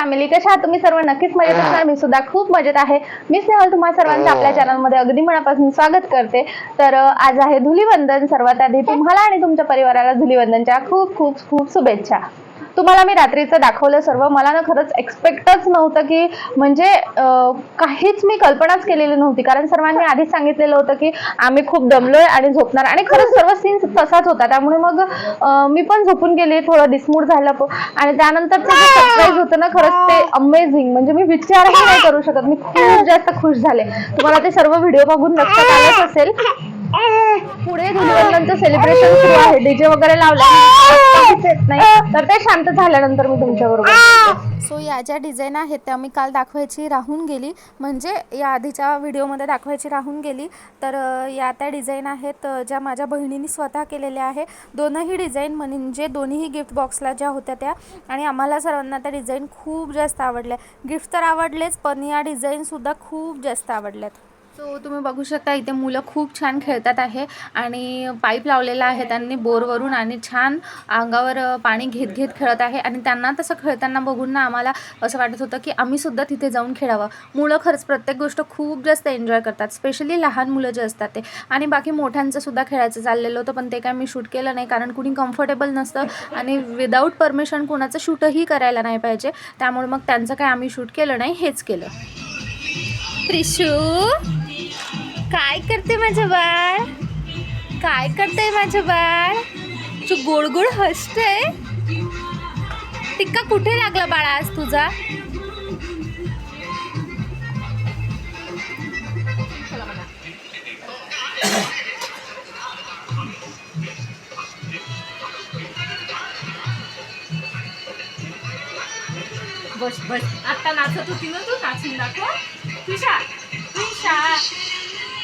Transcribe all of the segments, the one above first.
Family कशा तुम्ही सर्व नक्कीच मजेत असणार. मी सुद्धा खूप मजेत आहे. मी स्नेहल तुम्हा सर्वांचं आपल्या चॅनलमध्ये अगदी मनापासून स्वागत करते. तर आज आहे धुलीवंदन. सर्वात आधी तुम्हाला आणि तुमच्या परिवाराला धुलीवंदनच्या खूप खूप खूप शुभेच्छा. तुम्हाला मी रात्रीचं दाखवलं सर्व. मला ना खरंच एक्सपेक्टच नव्हतं की म्हणजे काहीच मी कल्पनाच केलेली नव्हती. कारण सर्वांनी आधीच सांगितलेलं होतं की आम्ही खूप दमलोय आणि झोपणार. आणि खरंच सर्व सीन तसाच होता. त्यामुळे मग मी पण झोपून गेले. थोडं डिस्मूड झालं आणि त्यानंतर ते सरप्राईज होतं ना खरंच ते अमेझिंग म्हणजे मी विचारही नाही करू शकत. मी खूप जास्त खुश झाले. तुम्हाला ते सर्व व्हिडिओ बघून लक्षात आलंच असेल. पुढे धुलीवंदनचं सेलिब्रेशन सुरू आहे. डीजे वगैरे लावला तर ते शांत झाल्यानंतर मी तुमच्या बरोबर सो या ज्या डिझाईन आहेत त्या मी काल दाखवायची राहून गेली. म्हणजे या आधीच्या व्हिडिओमध्ये दाखवायची राहून गेली. तर या त्या डिझाईन आहेत ज्या माझ्या बहिणीने स्वतः केलेल्या आहे. दोनही डिझाईन म्हणजे दोन्हीही गिफ्ट बॉक्सला ज्या होत्या त्या. आणि आम्हाला सर्वांना त्या डिझाईन खूप जास्त आवडल्या. गिफ्ट तर आवडलेच पण या डिझाईनसुद्धा खूप जास्त आवडल्यात. सो तुम्ही बघू शकता इथे मुलं खूप छान खेळतात आहे आणि पाईप लावलेला आहे त्यांनी बोरवरून आणि छान अंगावर पाणी घेत घेत खेळत आहे आणि त्यांना तसं खेळताना बघून ना आम्हाला असं वाटत होतं की आम्ही सुद्धा तिथे जाऊन खेळावं. मुलं खरंच प्रत्येक गोष्ट खूप जास्त एन्जॉय करतात स्पेशली लहान मुलं जे असतात ते. आणि बाकी मोठ्यांचं सुद्धा खेळायचं चाललेलं होतं पण ते काय मी शूट केलं नाही कारण कुणी कम्फर्टेबल नसतं आणि विदाऊट परमिशन कोणाचं शूटही करायला नाही पाहिजे. त्यामुळे मग त्यांचं काय आम्ही शूट केलं नाही हेच केलं. त्रिशू! काय करते माझं बाळ? काय करते माझं बाळ? तू गोड गोड हसते? टिक्का कुठे लागला बाळा आज तुझा? बस बस. आता नाचत होती ना तू नाचून दाखव. तुषा तुषा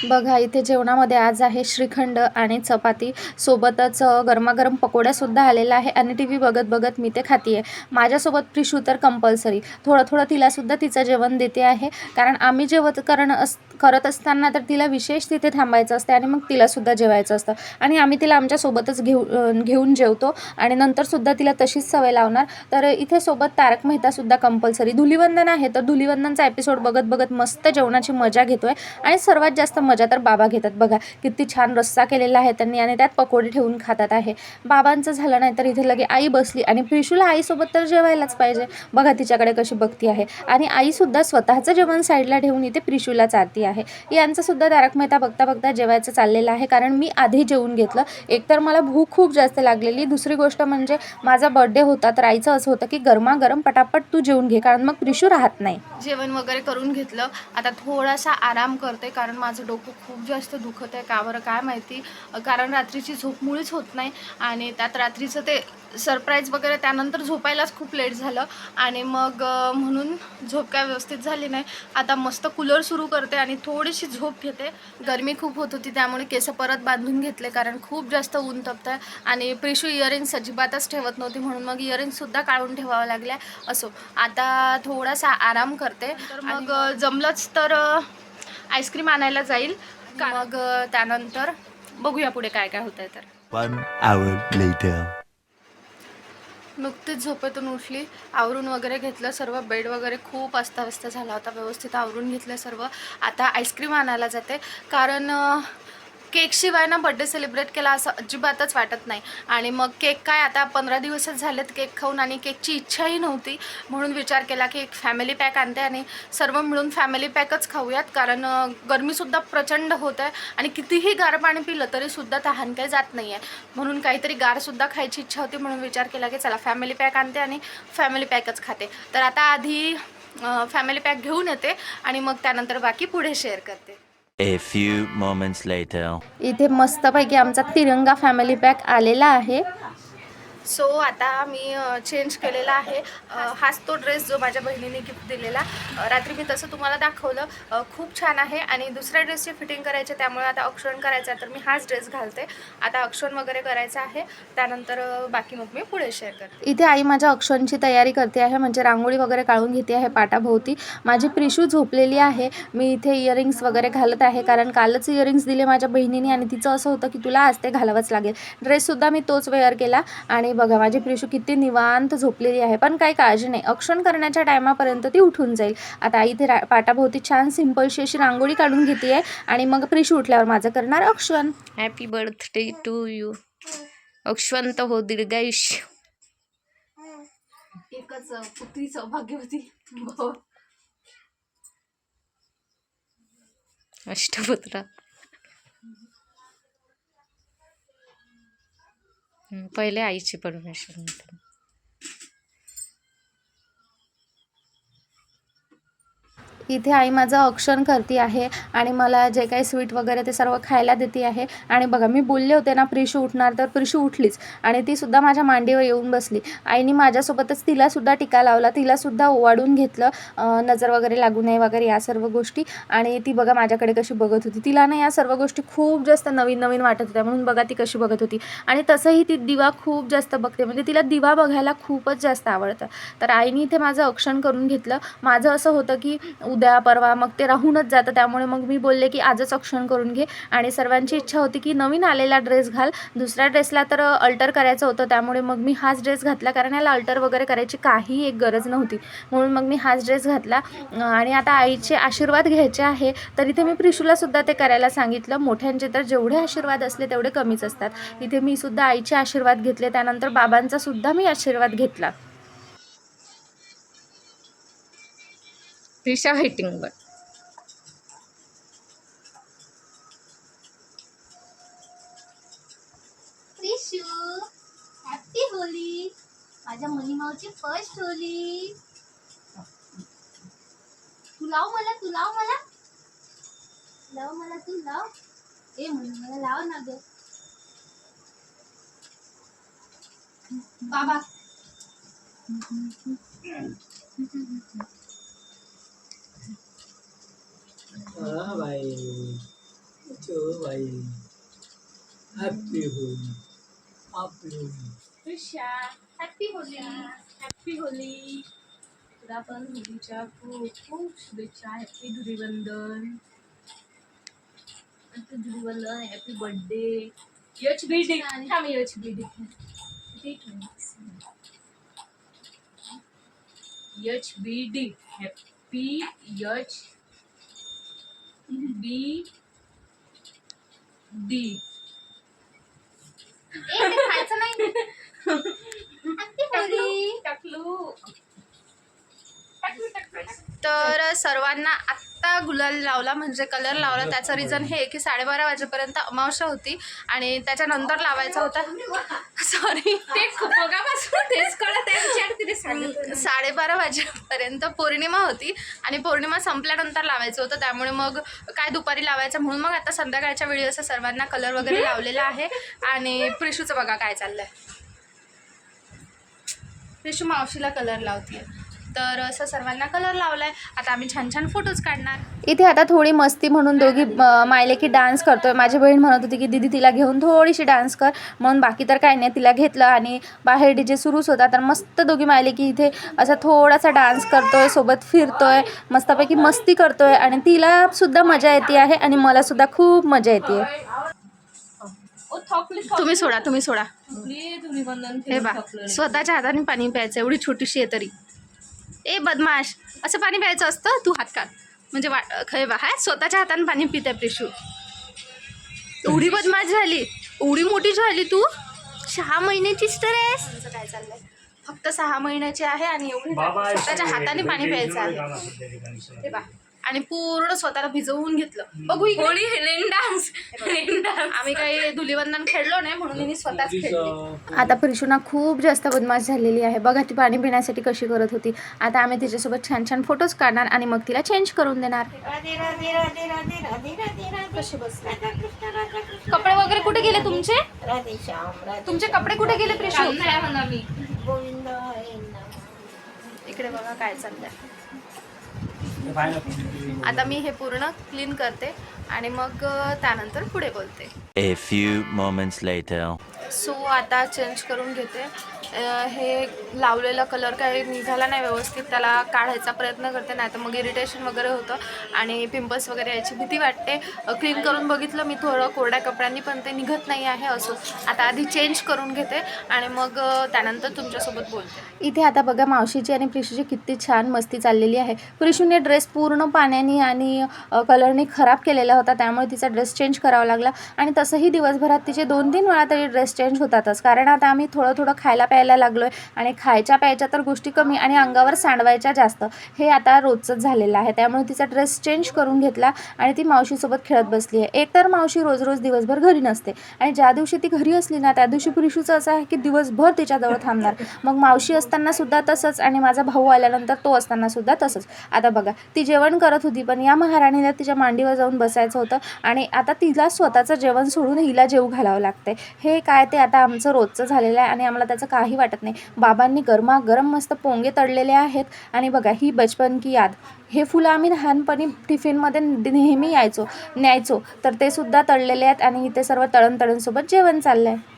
बघा इथे जेवणामध्ये आज आहे श्रीखंड आणि चपाती. सोबतच गरमागरम पकोड्यासुद्धा आलेला आहे आणि टी व्ही बघत बघत मी ते खाती आहे माझ्यासोबत प्रिशू तर कंपल्सरी थोडं थोडं तिलासुद्धा तिचं जेवण देते आहे. कारण आम्ही जेवत करण अस करत असताना तर तिला विशेष तिथे थांबायचं असते आणि मग तिलासुद्धा जेवायचं असतं. आणि आम्ही तिला आमच्यासोबतच घेऊ घेऊन जेवतो आणि नंतरसुद्धा तिला तशीच सवय लावणार. तर इथे सोबत तारक मेहतासुद्धा कंपल्सरी धुलीवंदन आहे तर धुलीवंदनचा एपिसोड बघत बघत मस्त जेवणाची मजा घेतोय. आणि सर्वात जास्त मजा तर बाबा घेतात. बघा किती छान रस्सा केलेला आहे त्यांनी आणि त्यात पकोडे ठेवून खातात आहे. बाबांचं झालं नाही तर इथे लगे आई बसली आणि प्रिशूला आईसोबत तर जेवायलाच पाहिजे. बघा तिच्याकडे कशी बघती आहे. आणि आईसुद्धा स्वतःचं जेवण साईडला ठेवून इथे प्रिशूला चालती आहे. यांचंसुद्धा तारक मेहता बघता बघता जेवायचं चाललेलं आहे. कारण मी आधी जेवून घेतलं. एकतर मला भूक खूप जास्त लागलेली. दुसरी गोष्ट म्हणजे माझा बर्थडे होता तर आईचं असं होतं की गरमागरम पटापट तू जेवून घे. कारण मग प्रिशू राहत नाही. जेवण वगैरे करून घेतलं. आता थोडासा आराम करते कारण माझं डोकं खूप जास्त दुखत आहे. का बरं काय माहिती? कारण रात्रीची झोप मुळीच होत नाही आणि त्यात रात्रीचं ते सरप्राईज वगैरे त्यानंतर झोपायलाच खूप लेट झालं. आणि मग म्हणून झोप काय व्यवस्थित झाली नाही. आता मस्त कूलर सुरू करते आणि थोडीशी झोप घेते. गरमी खूप होत होती त्यामुळे केस परत बांधून घेतले कारण खूप जास्त ऊन तपत आहे आणि प्रिशू इयरिंग्स अजिबातच ठेवत नव्हती म्हणून मग इयरिंग्ससुद्धा काढून ठेवावं लागल्या. असो आता थोडासा आराम करते. तर मग जमलंच तर आईस्क्रीम आणायला जाईल. का मग त्यानंतर बघूया पुढे काय काय होत आहे तर. One hour later. नुकतीच झोपेतून उठली. आवरून वगैरे घेतलं सर्व. बेड वगैरे खूप अस्ताव्यस्त झाला होता. व्यवस्थित आवरून घेतलं सर्व. आता आईस्क्रीम आणायला जाते. कारण केकशिवाय ना बड्डे सेलिब्रेट केला असं अजिबातच वाटत नाही. आणि मग केक काय आता पंधरा दिवसच झालेत केक खाऊन आणि केकची इच्छाही नव्हती. म्हणून विचार केला की एक फॅमिली पॅक आणते आणि सर्व मिळून फॅमिली पॅकच खाऊयात. कारण गरमीसुद्धा प्रचंड होत आहे आणि कितीही गार पाणी पिलं तरीसुद्धा तहान काही जात नाही आहे म्हणून काहीतरी गारसुद्धा खायची इच्छा होती. म्हणून विचार केला की चला फॅमिली पॅक आणते आणि फॅमिली पॅकच खाते. तर आता आधी फॅमिली पॅक घेऊन येते आणि मग त्यानंतर बाकी पुढे शेअर करते. A few moments later. इथे मस्तपैकी आमचा तिरंगा फॅमिली पॅक आलेला आहे सो आता मी चेंज केलेला आहे. हाच तो ड्रेस जो माझ्या बहिणीने गिफ्ट दिलेला. रात्री मी तसं तुम्हाला दाखवलं. खूप छान आहे. आणि दुसऱ्या ड्रेसची फिटिंग करायची त्यामुळे आता अक्षरण करायचं आहे तर मी हाच ड्रेस घालते. आता अक्षरण वगैरे करायचं आहे. त्यानंतर बाकी मग मी पुढे शेअर करते. इथे आई माझ्या अक्षरांची तयारी करते आहे म्हणजे रांगोळी वगैरे काढून घेते आहे पाटाभोवती. माझी प्रिशू झोपलेली आहे. मी इथे इयरिंग्स वगैरे घालत आहे कारण कालच इयरिंग्स दिले माझ्या बहिणीने आणि तिचं असं होतं की तुला आज ते घालावंच लागेल. ड्रेससुद्धा मी तोच वेअर केला. आणि बघा माझी प्रिशू किती निवांत झोपलेली आहे. पण काही काळजी नाही. अक्षण करण्याच्या टायमापर्यंत ती उठून जाईल. आता आई इथे रा पाटाभोवती छान सिम्पलशी अशी रांगोळी काढून घेते आहे आणि मग प्रिशू उठल्यावर माझं करणार अक्षण. हॅपी बर्थडे टू यू अक्षवंत हो दीर्घायुष्य. एकच पुत्री सौभाग्यवती. अष्टपुत्र. पहिले आईची परमेश्वर इथे आई माझं औक्षण करते आहे आणि मला जे काही स्वीट वगैरे ते सर्व खायला देते आहे. आणि बघा मी बोलले होते ना प्रिशू उठणार तर प्रिशू उठलीच. आणि ती सुद्धा माझ्या मांडीवर येऊन बसली. आईने माझ्यासोबतच तिलासुद्धा टिका लावला. तिलासुद्धा ओवाडून घेतलं. नजर वगैरे लागू नये वगैरे या सर्व गोष्टी. आणि ती बघा माझ्याकडे कशी बघत होती. तिला ना या सर्व गोष्टी खूप जास्त नवीन नवीन वाटत होत्या. म्हणून बघा ती कशी बघत होती. आणि तसंही ती दिवा खूप जास्त बघते. म्हणजे तिला दिवा बघायला खूपच जास्त आवडतं. तर आईने इथे माझं औक्षण करून घेतलं. माझं असं होतं की उद्या परवा मग ते राहूनच जातं. त्यामुळे मग मी बोलले की आजच अक्षण करून घे. आणि सर्वांची इच्छा होती की नवीन आलेला ड्रेस घाल. दुसऱ्या ड्रेसला तर अल्टर करायचं होतं. त्यामुळे मग मी हाच ड्रेस घातला. कारण याला अल्टर वगैरे करायची काही एक गरज नव्हती. म्हणून मग मी हाच ड्रेस घातला. आणि आता आईचे आशीर्वाद घ्यायचे आहे. तर इथे मी प्रिशूलासुद्धा ते करायला सांगितलं. मोठ्यांचे तर जेवढे आशीर्वाद असले तेवढे कमीच असतात. इथे मी सुद्धा आईचे आशीर्वाद घेतले. त्यानंतर बाबांचा सुद्धा मी आशीर्वाद घेतला. त्रिशा हेटिंगवर बर त्रिशू हॅपी होली. माझ्या मुलीमाऊची फर्स्ट होली. तू लाव मला तू लाव मला. लाव मला तू लाव. ए मुली मला लाव ना ग. बाबा. हा बाई तो बाई happy Holi. Happy Holi. Trisha happy Holi. Happy Holi. तुला पण होलीच्या खूप खूप शुभेच्छा happy Dhulivandan happy Dhulivandan happy birthday H building थांब H building H B D happy H B. D. खायचं नाही. तर सर्वांना आत्ता गुलाल लावला म्हणजे कलर लावला. त्याचं रिझन हे की साडेबारा वाजेपर्यंत अमावस्या होती आणि त्याच्यानंतर लावायचा होता. सॉरी ते बघापासून तेच कळत आहे विचार तिने सांगितलं साडेबारा वाजेपर्यंत पौर्णिमा होती आणि पौर्णिमा संपल्यानंतर लावायचं होतं. त्यामुळे मग काय दुपारी लावायचं म्हणून मग आता संध्याकाळच्या वेळी असं सर्वांना कलर वगैरे लावलेला आहे. आणि प्रिशूचं बघा काय चाललंय. प्रिशू मावशीला कलर लावते तर असं सर्वांना कलर लावलाय. आता आम्ही छान छान फोटोज काढणार. इथे आता थोडी मस्ती म्हणून दोघी मायले की डान्स करतोय. माझी बहीण म्हणत होती की दीदी तिला घेऊन थोडीशी डान्स कर. म्हणून बाकी तर काही नाही तिला घेतलं आणि बाहेर डी जे सुरूच होता. तर मस्त दोघी मायले की इथे असा थोडासा डान्स करतोय सोबत फिरतोय मस्तपैकी मस्ती करतोय आणि तिला सुद्धा मजा येते आहे आणि मला सुद्धा खूप मजा येते ओ थकली तुम्ही सोडा. तुम्ही सोडा हे बा स्वतःच्या हाताने पाणी प्यायचं एवढी छोटीशी आहे तरी. ए बदमाश. असं पाणी प्यायचं असतं तू हात काढ. म्हणजे वा हे बा हा स्वतःच्या हाताने पाणी पिते प्रिशू एवढी बदमाश झाली. एवढी मोठी झाली तू. सहा महिन्याचीच तर आहेस. तुमचं काय चाललंय? फक्त सहा महिन्याची आहे आणि एवढी. स्वतःच्या हाताने पाणी प्यायचं आहे. हे बा आणि पूर्ण स्वतःला भिजवून घेतलं. बघू. Holi rain dance? आम्ही काही धुलीवंदन खेळलो नाही म्हणून मी स्वतःच खेळली. आता प्रिशुना खूप जास्त बदमाश झालेली आहे. बघा ती पाणी पिण्यासाठी कशी करत होती. आता आम्ही तिच्यासोबत छान छान फोटोज काढणार आणि मग तिला चेंज करून देणार. कपडे वगैरे कुठे गेले तुमचे तुमचे कपडे कुठे गेले प्रिशू नाही म्हणा मी इकडे बघा काय चाललंय आता मी हे पूर्ण क्लीन करते आणि मग त्यानंतर पुढे बोलते A few moments later. So आता चेंज करून घेते हे लावलेला कलर काही निघाला नाही व्यवस्थित त्याला काढायचा प्रयत्न करते नाही तर मग इरिटेशन वगैरे होतं आणि पिंपल्स वगैरे यायची भीती वाटते. क्लीन करून बघितलं मी थोडं कोरड्या कपड्यांनी पण ते निघत नाही आहे असो. आता आधी चेंज करून घेते आणि मग त्यानंतर तुमच्यासोबत बोलते. इथे आता बघा मावशीची आणि प्रिशूची किती छान मस्ती चाललेली आहे. प्रिशूने ड्रेस पूर्ण पाण्याने आणि कलरने खराब केलेला होता त्यामुळे तिचा ड्रेस चेंज करावा लागला. आणि तसंही दिवसभरात तिचे दोन तीन वेळा तरी ड्रेस चेंज होतातच. कारण आता आम्ही थोडं थोडं खायला प्यायला लागलो आहे आणि खायच्या प्यायच्या तर गोष्टी कमी आणि अंगावर सांडवायच्या जास्त. हे आता रोजचंच झालेलं आहे. त्यामुळे तिचा ड्रेस चेंज करून घेतला आणि ती मावशीसोबत खेळत बसली आहे. एकतर मावशी रोज रोज दिवसभर घरी नसते आणि ज्या दिवशी ती घरी असली ना त्या दिवशी पुरुषूचं असं आहे की दिवसभर तिच्याजवळ थांबणार. मग मावशी असताना सुद्धा तसंच आणि माझा भाऊ आल्यानंतर तो असताना सुद्धा तसंच. आता बघा ती जेवण करत होती पण या महाराणीला तिच्या मांडीवर जाऊन बसायचं होतं आणि आता तिला स्वतःचं जेवण सोडून हिला जेव घालावं लागतंय. हे काय ते आता आमचं रोजचं झालेलं आहे आणि आम्हाला त्याचं काही काही वाटत नाही. बाबांनी गरमागरम मस्त पोंगे तळलेले आहेत. आणि बघा ही बचपन की याद. हे फुलं आम्ही लहानपणी टिफिनमध्ये नेहमी यायचो न्यायचो. तर ते सुद्धा तळलेले आहेत आणि इथे सर्व तळण तळणसोबत जेवण चाललं आहे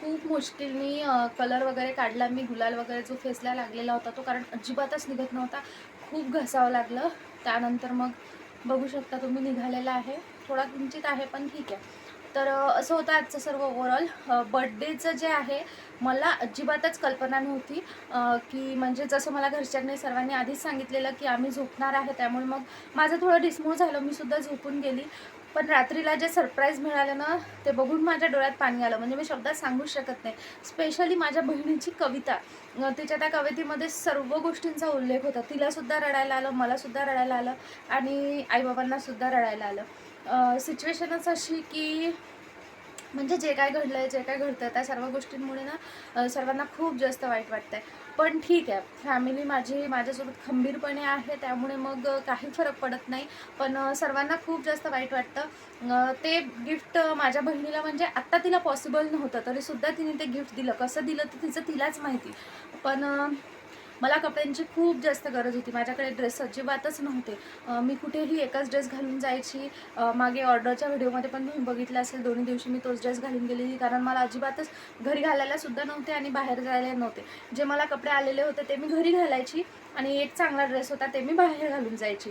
खूप मुश्किलनी कलर वगैरे काढला. मी गुलाल वगैरे जो फेसला लागलेला होता तो कारण अजिबातच निघत नव्हता. खूप घसावं लागलं. त्यानंतर मग बघू शकता तुम्ही निघालेला आहे. थोडा किंचित आहे पण ठीक आहे. तर असं होतं आजचं सर्व ओव्हरऑल बड्डेचं जे आहे मला अजिबातच कल्पना नव्हती. की म्हणजे जसं मला घरच्यांनी सर्वांनी आधीच सांगितलेलं की आम्ही झोपणार आहे त्यामुळे मग माझं थोडं डिसमूळ झालं. मी सुद्धा झोपून गेली. पण रात्रीला जे सरप्राईज मिळालं ना ते बघून माझ्या डोळ्यात पाणी आलं. म्हणजे मी शब्दात सांगू शकत नाही. स्पेशली माझ्या बहिणीची कविता. तिच्या त्या कवितेमध्ये सर्व गोष्टींचा उल्लेख होता. तिलासुद्धा रडायला आलं मलासुद्धा रडायला आलं आणि आईबाबांनासुद्धा रडायला आलं. सिच्युएशनच अशी की म्हणजे जे काय घडलं आहे जे काय घडतं आहे त्या सर्व गोष्टींमुळे ना सर्वांना खूप जास्त वाईट वाटतं आहे पण ठीक आहे फॅमिली माझी माझ्यासोबत खंबीरपणे आहे त्यामुळे मग काही फरक पडत नाही. पण सर्वांना खूप जास्त वाईट वाटतं. ते गिफ्ट माझ्या बहिणीला म्हणजे आत्ता तिला पॉसिबल नव्हतं तरीसुद्धा तिने ते गिफ्ट दिलं. कसं दिलं तर तिचं तिलाच माहिती. पण मला कपड्यांची खूप जास्त गरज होती. माझ्याकडे ड्रेस अजिबातच नव्हते. मी कुठेही एकाच ड्रेस घालून जायची. मागे ऑर्डरच्या व्हिडिओमध्ये पण तुम्ही बघितलं असेल दोन्ही दिवशी मी तोच ड्रेस घालून गेलेली कारण मला अजिबातच घरी घालायलासुद्धा नव्हते आणि बाहेर जायला नव्हते. जे मला कपडे आलेले होते ते मी घरी घालायची आणि एक चांगला ड्रेस होता ते मी बाहेर घालून जायची.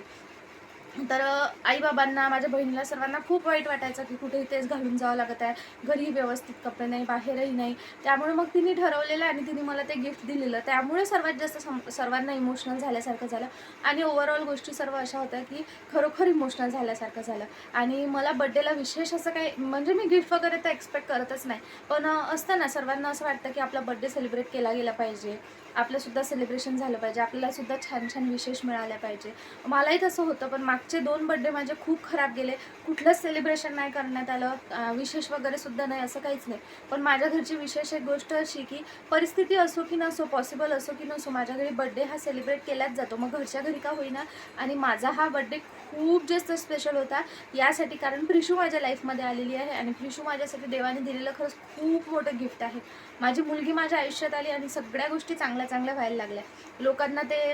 तर आईबाबांना माझ्या बहिणीला सर्वांना खूप वाईट वाटायचं की कुठेही तेच घालून जावं लागत आहे. घरी व्यवस्थित कपडे नाही बाहेरही नाही. त्यामुळे मग तिने ठरवलेलं आणि तिने मला ते गिफ्ट दिलेलं. त्यामुळे सर्वात जास्त सम- सर्वांना इमोशनल झाल्यासारखं झालं. आणि ओव्हरऑल गोष्टी सर्व अशा होत्या की खरोखर इमोशनल झाल्यासारखं झालं. आणि मला बड्डेला विशेष असं काही म्हणजे मी गिफ्ट वगैरे तर एक्सपेक्ट करतच नाही. पण असताना असतं ना सर्वांना असं वाटतं की आपला बड्डे सेलिब्रेट केला गेला पाहिजे. आपलंसुद्धा सेलिब्रेशन झालं पाहिजे. आपल्यालासुद्धा छान छान विशेष मिळाल्या पाहिजे. मलाही तसं होतं पण मागचे दोन बड्डे माझे खूप खराब गेले. कुठलंच सेलिब्रेशन नाही करण्यात आलं. विशेष वगैरे सुद्धा नाही असं काहीच नाही. पण माझ्या घरची विशेष एक गोष्ट अशी की परिस्थिती असो की नसो पॉसिबल असो की नसो माझ्या घरी बड्डे हा सेलिब्रेट केलाच जातो. मग घरच्या घरी का होईना? आणि माझा हा बड्डे खूप जास्त स्पेशल होता. यासाठी कारण प्रिशू माझ्या लाईफमध्ये आलेली आहे आणि प्रिशू माझ्यासाठी देवाने दिलेलं खरंच खूप मोठं गिफ्ट आहे. माझी मुलगी माझ्या आयुष्यात आली आणि सगळ्या गोष्टी चांगल्या चांगल्या व्हायला लागल्या. लोकांना ते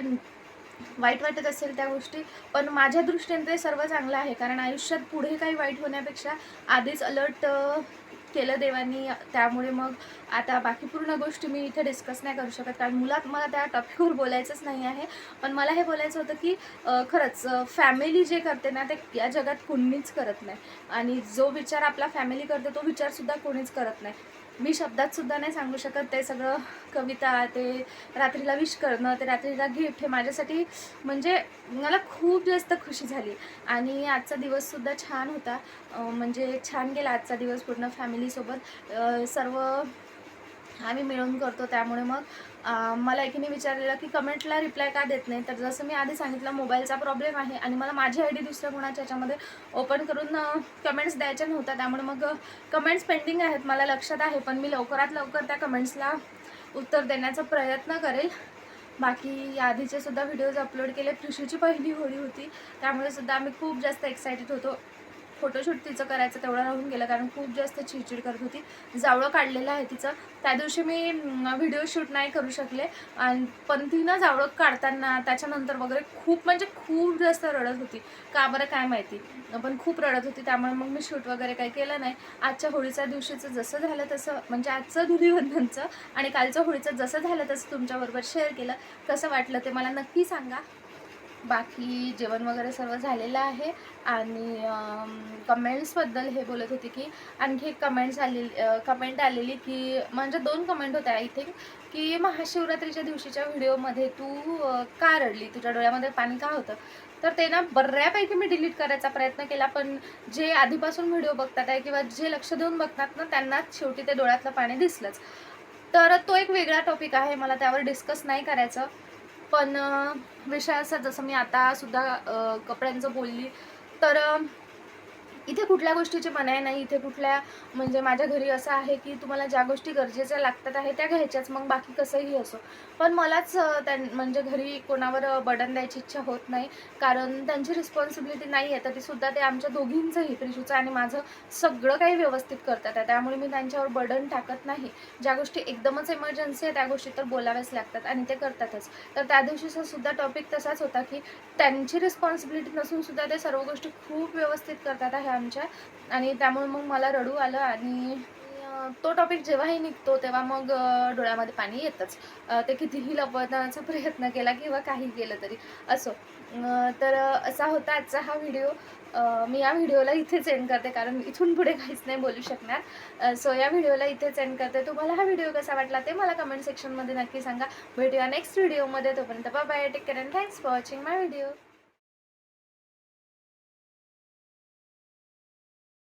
वाईट वाटत असेल त्या गोष्टी पण माझ्या दृष्टीने ते सर्व चांगलं आहे. कारण आयुष्यात पुढे काही वाईट होण्यापेक्षा आधीच अलर्ट केलं देवानी. त्यामुळे मग आता बाकी पूर्ण गोष्टी मी इथे डिस्कस नाही करू शकत. कारण मुलात मला त्या टॉपिकवर बोलायचंच नाही आहे. पण मला हे बोलायचं होतं की खरंच फॅमिली जे करते ना ते या जगात कोणीच करत नाही. आणि जो विचार आपला फॅमिली करते तो विचारसुद्धा कोणीच करत नाही. मी शब्दात सुद्धा नाही सांगू शकत. ते सगळं कविता ते रात्रीला विश करणं ते रात्रीला गिफ्ट हे माझ्यासाठी म्हणजे मला खूप जास्त खुशी झाली. आणि आजचा दिवससुद्धा छान होता. म्हणजे छान गेला आजचा दिवस पूर्ण फॅमिलीसोबत सर्व आम्ही मिळून करतो. त्यामुळे मग मला एकीने विचारलेलं की कमेंटला रिप्लाय का देत नाही? तर जसं मी आधी सांगितलं मोबाईलचा प्रॉब्लेम आहे आणि मला माझी आय डी दुसऱ्या कोणाच्या याच्यामध्ये ओपन करून कमेंट्स द्यायच्या नव्हत्या. त्यामुळे मग कमेंट्स पेंडिंग आहेत मला लक्षात आहे पण मी लवकरात लवकर त्या कमेंट्सला उत्तर देण्याचा प्रयत्न करेल. बाकी आधीचे सुद्धा व्हिडिओज अपलोड केले. प्रिशूची पहिली होळी होती. त्यामुळे सुद्धा आम्ही खूप जास्त एक्सायटेड होतो. फोटोशूट तिचं करायचं तेवढं राहून गेलं कारण खूप जास्त चिडचिड करत होती. जावळं काढलेलं आहे तिचं. त्या दिवशी मी व्हिडिओ शूट नाही करू शकले. आणि पण ती ना जावळं काढताना त्याच्यानंतर वगैरे खूप म्हणजे खूप जास्त रडत होती. का बरं काय माहिती? पण खूप रडत होती त्यामुळे मग मी शूट वगैरे काही केलं नाही. आजच्या होळीच्या दिवशीचं जसं झालं तसं म्हणजे आजचं धुलीवंदनचं आणि कालचं होळीचं जसं झालं तसं तुमच्याबरोबर शेअर केलं. कसं वाटलं ते मला नक्की सांगा. बाकी जेवण वगैरे सर्व झालेलं आहे. आणि कमेंट्सबद्दल हे बोलत होते की आणखी एक कमेंट्स आलेली कमेंट आलेली की म्हणजे दोन कमेंट होत्या आय थिंक की महाशिवरात्रीच्या दिवशीच्या व्हिडिओमध्ये तू का रडली? तुझ्या डोळ्यामध्ये पाणी का होतं? तर ते ना बऱ्यापैकी मी डिलीट करायचा प्रयत्न केला पण जे आधीपासून व्हिडिओ बघतात आहे किंवा जे लक्ष देऊन बघतात ना त्यांनाच शेवटी ते डोळ्यातलं पाणी दिसलंच. तर तो एक वेगळा टॉपिक आहे मला त्यावर डिस्कस नाही करायचं. पण विषय असा जसं मी आता सुद्धा कपड्यांचं बोलली तर इथे कुठल्या गोष्टीची मनाई नाही इथे कुठल्या म्हणजे माझ्या घरी असं आहे की तुम्हाला ज्या गोष्टी गरजेच्या लागतात आहे त्या घ्यायच्याच मग बाकी कसंही असो. पण मलाच त्यां म्हणजे घरी कोणावर बडन द्यायची इच्छा होत नाही कारण त्यांची रिस्पॉन्सिबिलिटी नाही आहे तरी सुद्धा ते आमच्या दोघींचंही प्रिशूचं आणि माझं सगळं काही व्यवस्थित करतात आहे. त्यामुळे मी त्यांच्यावर बडन टाकत नाही. ज्या गोष्टी एकदमच इमर्जन्सी आहे त्या गोष्टी तर बोलाव्याच लागतात आणि ते करतातच. तर त्या दिवशीचा सुद्धा टॉपिक तसाच होता की त्यांची रिस्पॉन्सिबिलिटी नसून सुद्धा ते सर्व गोष्टी खूप व्यवस्थित करतात आहे. आमच्या. आणि त्यामुळे मग मला रडू आलं आणि तो टॉपिक जेव्हाही निघतो तेव्हा मग डोळ्यामध्ये पाणी येतंच. ते कितीही लपवण्याचा प्रयत्न केला किंवा काही केलं तरी असो. तर असा होता आजचा हा व्हिडिओ मी या व्हिडिओला इथेच एंड करते कारण इथून पुढे काहीच नाही बोलू शकणार. सो या व्हिडिओला इथेच एंड करते. तुम्हाला हा व्हिडिओ कसा वाटला ते मला कमेंट सेक्शनमध्ये नक्की सांगा. भेटूया नेक्स्ट व्हिडिओमध्ये तोपर्यंत bye take care and thanks for watching my video